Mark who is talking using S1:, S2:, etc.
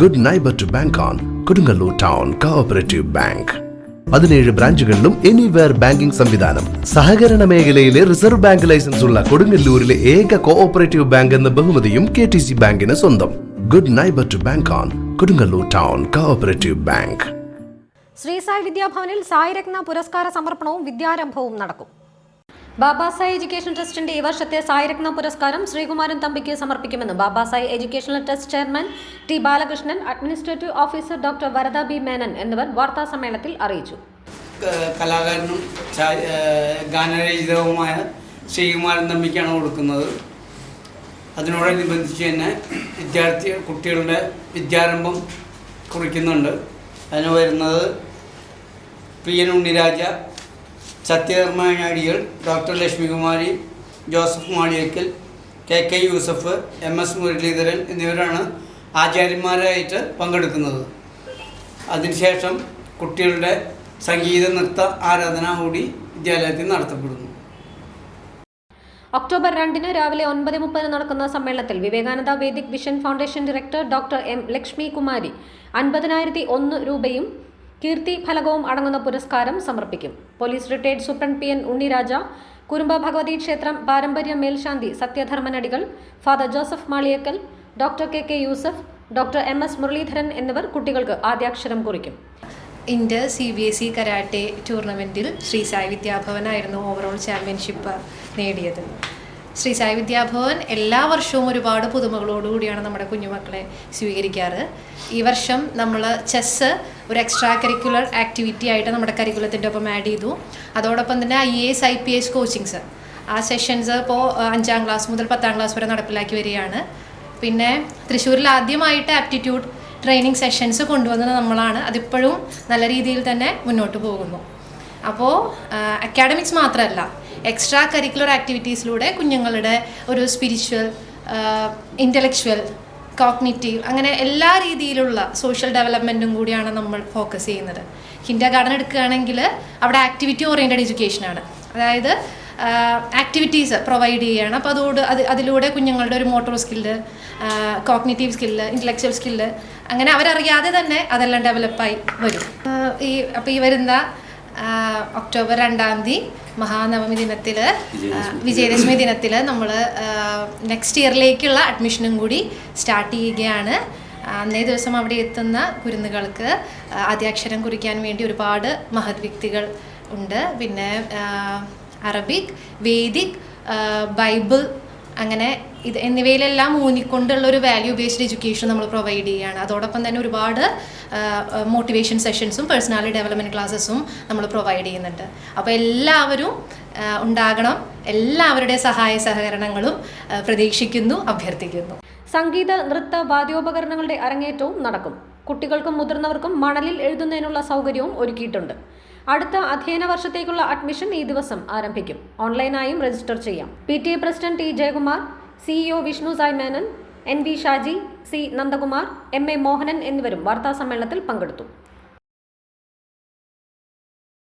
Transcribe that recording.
S1: Good neighbour to bank on Kodungallur town cooperative bank പതിനേഴ് ബ്രാഞ്ചുകളിലും anywhere banking സംവിധാനം. സഹകരണ മേഖലയിലെ റിസർവ് ബാങ്ക് ലൈസൻസ് ഉള്ള കൊടുങ്ങല്ലൂരിലെ ഏക കോഓപ്പറേറ്റീവ് ബാങ്ക് എന്ന ബഹുമതിയും കെ ടി സി ബാങ്കിന് സ്വന്തം. Good neighbour to bank on Kodungallur town cooperative bank
S2: Shri Sai വിദ്യാഭവനിൽ Sairatna പുരസ്കാര സമർപ്പണവും വിദ്യാരംഭവും നടക്കും. ബാബാസായി എഡ്യൂക്കേഷൻ ട്രസ്റ്റിന്റെ ഈ വർഷത്തെ സായിരത്ന പുരസ്കാരം ശ്രീകുമാരൻ തമ്പിക്ക് സമർപ്പിക്കുമെന്ന് Babasai educational trust chairman T Balakrishnan administrative officer doctor Varada B Menon എന്നിവർ വാർത്താ സമ്മേളനത്തിൽ അറിയിച്ചു.
S3: കലാകാരനും ഗാനരചിതവുമായ ശ്രീകുമാരൻ തമ്പിക്കാണ് കൊടുക്കുന്നത്. അതിനോടനുബന്ധിച്ച് തന്നെ വിദ്യാർത്ഥി കുട്ടികളുടെ വിദ്യാരംഭം കുറിക്കുന്നുണ്ട്. അതിന് വരുന്നത് P N Unniraja Sathyadharmanadikal doctor Lakshmikumari Joseph Maliyakkal K K Yusuf M S Muraleedharan എന്നിവരാണ് ആചാര്യന്മാരായിട്ട് പങ്കെടുക്കുന്നത്. അതിനുശേഷം കുട്ടികളുടെ സംഗീത നൃത്ത ആരാധന കൂടി വിദ്യാലയത്തിൽ നടത്തപ്പെടുന്നു.
S2: ഒക്ടോബർ രണ്ടിന് രാവിലെ ഒൻപത് മുപ്പതിന് നടക്കുന്ന സമ്മേളനത്തിൽ Vivekananda Vedic vision foundation director doctor M Lakshmi Kumari അൻപതിനായിരത്തി ഒന്ന് രൂപയും കീർത്തി ഫലകവും അടങ്ങുന്ന പുരസ്കാരം സമർപ്പിക്കും. Police retired superintendent P N Unniraja Kurumba Bhagavathi ക്ഷേത്രം പാരമ്പര്യ മേൽശാന്തി Sathyadharmanadikal father Joseph Maliyakkal doctor K K Yusuf doctor M S Muraleedharan എന്നിവർ കുട്ടികൾക്ക് ആദ്യാക്ഷരം കുറിക്കും.
S4: Inter C B S E karate ടൂർണമെന്റിൽ ശ്രീ സായി വിദ്യാഭവനായിരുന്നു ഓവറോൾ ചാമ്പ്യൻഷിപ്പ് നേടിയത്. ശ്രീ സായി വിദ്യാഭവൻ എല്ലാ വർഷവും ഒരുപാട് പുതുമകളോടുകൂടിയാണ് നമ്മുടെ കുഞ്ഞുമക്കളെ സ്വീകരിക്കാറ്. ഈ വർഷം നമ്മൾ ചെസ്സ് ഒരു എക്സ്ട്രാ കരിക്കുലർ ആക്ടിവിറ്റി ആയിട്ട് നമ്മുടെ കരിക്കുലത്തിന്റെ ഒപ്പം ആഡ് ചെയ്തു. അതോടൊപ്പം തന്നെ I A S I P S coachings ആ സെഷൻസ് ഇപ്പോൾ അഞ്ചാം ക്ലാസ് മുതൽ പത്താം ക്ലാസ് വരെ നടപ്പിലാക്കി വരികയാണ്. പിന്നെ തൃശ്ശൂരിൽ ആദ്യമായിട്ട് ആപ്റ്റിറ്റ്യൂഡ് ട്രെയിനിങ് സെഷൻസ് കൊണ്ടുവന്നത് നമ്മളാണ്. അതിപ്പോഴും നല്ല രീതിയിൽ തന്നെ മുന്നോട്ട് പോകുന്നു. അപ്പോൾ അക്കാഡമിക്സ് മാത്രമല്ല എക്സ്ട്രാ കരിക്കുലർ ആക്ടിവിറ്റീസിലൂടെ കുഞ്ഞുങ്ങളുടെ ഒരു സ്പിരിച്വൽ ഇന്റലക്ച്വൽ കോഗ്നിറ്റീവ് അങ്ങനെ എല്ലാ രീതിയിലുള്ള സോഷ്യൽ ഡെവലപ്മെന്റും കൂടിയാണ് നമ്മൾ ഫോക്കസ് ചെയ്യുന്നത്. കിൻഡർ ഗാർഡൻ എടുക്കുകയാണെങ്കിൽ അവിടെ ആക്ടിവിറ്റി ഓറിയന്റഡ് എഡ്യൂക്കേഷനാണ് അതായത് ആക്ടിവിറ്റീസ് പ്രൊവൈഡ് ചെയ്യുകയാണ്. അപ്പോൾ അതോട് അത് അതിലൂടെ കുഞ്ഞുങ്ങളുടെ ഒരു motor skill cognitive skill intellectual skill അങ്ങനെ അവരറിയാതെ തന്നെ അതെല്ലാം ഡെവലപ്പായി വരും. ഈ അപ്പോൾ ഈ വരുന്ന ഒക്ടോബർ രണ്ടാം തീയതി മഹാനവമി ദിനത്തിൽ വിജയദശമി ദിനത്തിൽ നമ്മൾ നെക്സ്റ്റ് ഇയറിലേക്കുള്ള അഡ്മിഷനും കൂടി സ്റ്റാർട്ട് ചെയ്യുകയാണ്. അന്നേ ദിവസം അവിടെ എത്തുന്ന കുരുന്നുകൾക്ക് ആദ്യാക്ഷരം കുറിക്കാൻ വേണ്ടി ഒരുപാട് മഹത് വ്യക്തികൾ ഉണ്ട്. പിന്നെ അറബിക് വേദിക് ബൈബിൾ അങ്ങനെ ഇത് എന്നിവയിലെല്ലാം ഊന്നിക്കൊണ്ടുള്ള ഒരു വാല്യൂ ബേസ്ഡ് എഡ്യൂക്കേഷൻ നമ്മൾ പ്രൊവൈഡ് ചെയ്യുകയാണ് അതോടൊപ്പം തന്നെ ഒരുപാട് മോട്ടിവേഷൻ സെഷൻസും പേഴ്സണാലിറ്റി ഡെവലപ്മെന്റ് ക്ലാസ്സസും നമ്മൾ പ്രൊവൈഡ് ചെയ്യുന്നുണ്ട്. അപ്പോൾ എല്ലാവരും ഉണ്ടാകണം. എല്ലാവരുടെ സഹായ സഹകരണങ്ങളും പ്രതീക്ഷിക്കുന്നു അഭ്യർത്ഥിക്കുന്നു.
S2: സംഗീത നൃത്ത വാദ്യോപകരണങ്ങളുടെ അരങ്ങേറ്റവും നടക്കും. കുട്ടികൾക്കും മുതിർന്നവർക്കും മണലിൽ എഴുതുന്നതിനുള്ള സൗകര്യവും ഒരുക്കിയിട്ടുണ്ട്. അടുത്ത അധ്യയന വർഷത്തേക്കുള്ള അഡ്മിഷൻ ഈ ദിവസം ആരംഭിക്കും. ഓൺലൈനായും രജിസ്റ്റർ ചെയ്യാം. P T A president T Jayakumar CEO Vishnu Sai Menon N V Shaji C Nandakumar M A Mohanan എന്നിവരും വാർത്താസമ്മേളനത്തിൽ പങ്കെടുത്തു.